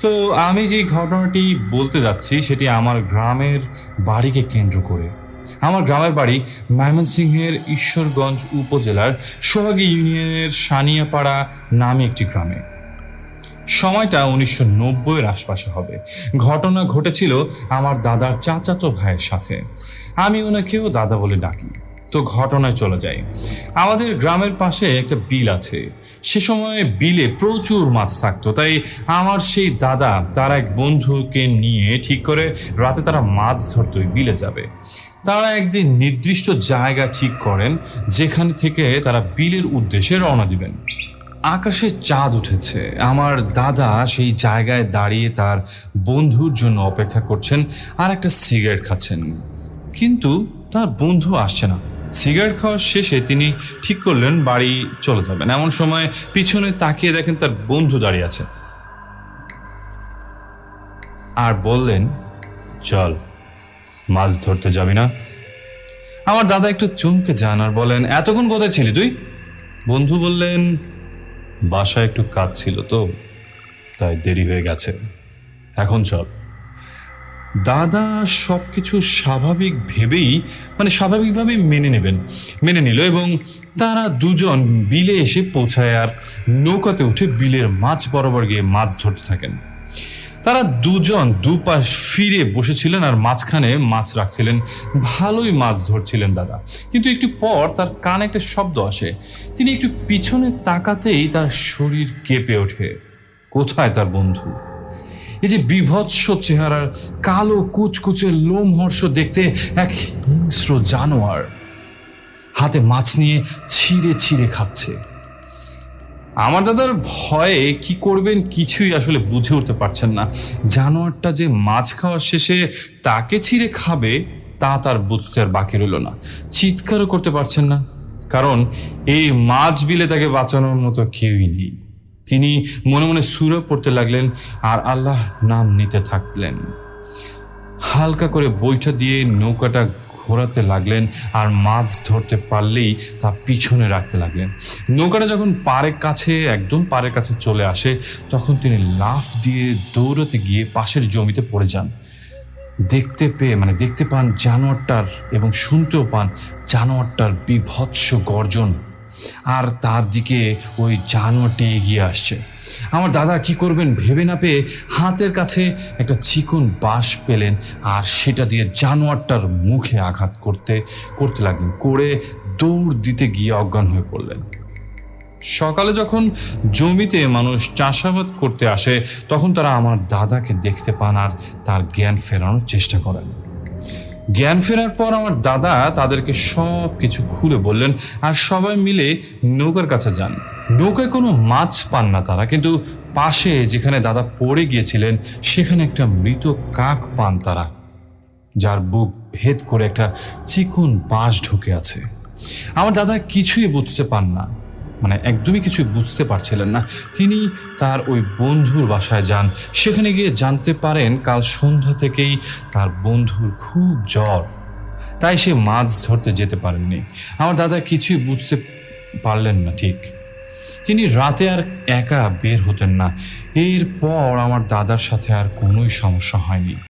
তো আমি যে ঘটনাটি বলতে যাচ্ছি, সেটি আমার গ্রামের বাড়িকে কেন্দ্র করে। আমার গ্রামের বাড়ি ময়মনসিংহের ঈশ্বরগঞ্জ উপজেলার সোহাগী ইউনিয়নের সানিয়াপাড়া নামে একটি গ্রামে। সময়টা উনিশশো নব্বইয়ের আশপাশে হবে। ঘটনা ঘটেছিল আমার দাদার চাচাতো ভাইয়ের সাথে। আমি ওনাকেও দাদা বলে ডাকি। তো ঘটনায় চলে যাই আমাদের গ্রামের পাশে একটা বিল আছে। সে সময় বিলে প্রচুর মাছ থাকতো। তাই আমার সেই দাদা তার এক বন্ধুকে নিয়ে ঠিক করে রাতে তারা মাছ ধরতে বিলে যাবে। তারা একদিন নির্দিষ্ট জায়গা ঠিক করেন, যেখান থেকে তারা বিলের উদ্দেশ্যে রওনা দিবেন। আকাশে চাঁদ উঠেছে। আমার দাদা সেই জায়গায় দাঁড়িয়ে তার বন্ধুর জন্য অপেক্ষা করছেন আর একটা সিগারেট খাচ্ছেন। কিন্তু তার বন্ধু আসছে না। সিগারেট খাওয়ার শেষে তিনি ঠিক করলেন, বাড়ি চলে যাবেন। এমন সময় পিছনে তাকিয়ে দেখেন তার বন্ধু দাঁড়িয়ে আছে। আর বললেন, চল, মাছ ধরতে যাবি না? আমার দাদা একটু চমকে যান আর বলেন, এতক্ষণ কোথায় ছিলি তুই? বন্ধু বললেন, বাসায় একটু কাজ ছিল তো, তাই দেরি হয়ে গেছে। এখন চল। দাদা সব কিছু স্বাভাবিক ভেবেই মানে স্বাভাবিকভাবে মেনে নেবেন, মেনে নিল এবং তারা দুজন বিলে এসে পৌঁছায় আর নৌকাতে উঠে বিলের মাছ বরাবর গিয়ে মাছ ধরতে থাকেন। তারা দুজন দুপাশ ফিরে বসেছিলেন আর মাঝখানে মাছ রাখছিলেন। ভালোই মাছ ধরছিলেন দাদা। কিন্তু একটু পর তার কানে একটা শব্দ আসে। তিনি একটু পিছনে তাকাতেই তার শরীর কেঁপে ওঠে। কোথায় তার বন্ধু? এই যে বিভৎস চেহারার কালো কুচকুচে লোমহর্ষ দেখতে এক হিংস্র জানোয়ার হাতে মাছ নিয়ে ছিঁড়ে ছিঁড়ে খাচ্ছে। আমার দাদার ভয়ে কি করবেন কিছুই আসলে বুঝে উঠতে পারছেন না। জানোয়ারটা যে মাছ খাওয়ার শেষে তাকে ছিঁড়ে খাবে, তা তার বুঝতে আর বাকি রইল না। চিৎকারও করতে পারছেন না, কারণ এই মাছ বিলে তাকে বাঁচানোর মতো কেউই নেই। তিনি মনে মনে সুরা পড়তে লাগলেন আর আল্লাহ নাম নিতে থাকলেন। হালকা করে বৈঠা দিয়ে নৌকাটা ঘোরাতে লাগলেন আর মাছ ধরতে পারলেই তা পিছনে রাখতে লাগলেন। নৌকাটা যখন পাড়ের কাছে, একদম পাড়ের কাছে চলে আসে, তখন তিনি লাফ দিয়ে দৌড়াতে গিয়ে পাশের জমিতে পড়ে যান। দেখতে পেয়ে মানে দেখতে পান জানোয়ারটার এবং শুনতেও পান জানোয়ারটার বিভৎস গর্জন। আর তার দিকে ওই জানোয়ারটি এগিয়ে আসছে। আমার দাদা কি করবেন ভেবে না পেয়ে হাতের কাছে একটা চিকন বাঁশ পেলেন আর সেটা দিয়ে জানোয়ারটার মুখে আঘাত করতে করতে লাগলেন, করে দৌড় দিতে গিয়ে অজ্ঞান হয়ে পড়লেন। সকালে যখন জমিতে মানুষ চাষাবাদ করতে আসে, তখন তারা আমার দাদাকে দেখতে পান আর তার জ্ঞান ফেরানোর চেষ্টা করেন। জ্ঞান ফেরার পর আমার দাদা তাদেরকে সব কিছু খুলে বললেন, আর সবাই মিলে নৌকার কাছে যান। নৌকায় কোনো মাছ পান না তারা, কিন্তু পাশে যেখানে দাদা পড়ে গিয়েছিলেন, সেখানে একটা মৃত কাক পান তারা, যার বুক ভেদ করে একটা চিকন বাঁশ ঢুকে আছে। আমার দাদা কিছুই বুঝতে পান না। মানে একদমই কিছু বুঝতে পারছিলেন না। তিনি তার ওই বন্ধুর বাসায় যান। সেখানে গিয়ে জানতে পারেন কাল সন্ধ্যা থেকেই তার বন্ধুর খুব জ্বর। তাই সে মাছ ধরতে যেতে পারেননি। আমার দাদা কিছুই বুঝতে পারলেন না ঠিক। তিনি রাতে আর একা বের হতেন না। এরপর আমার দাদার সাথে আর কোনোই সমস্যা হয়নি।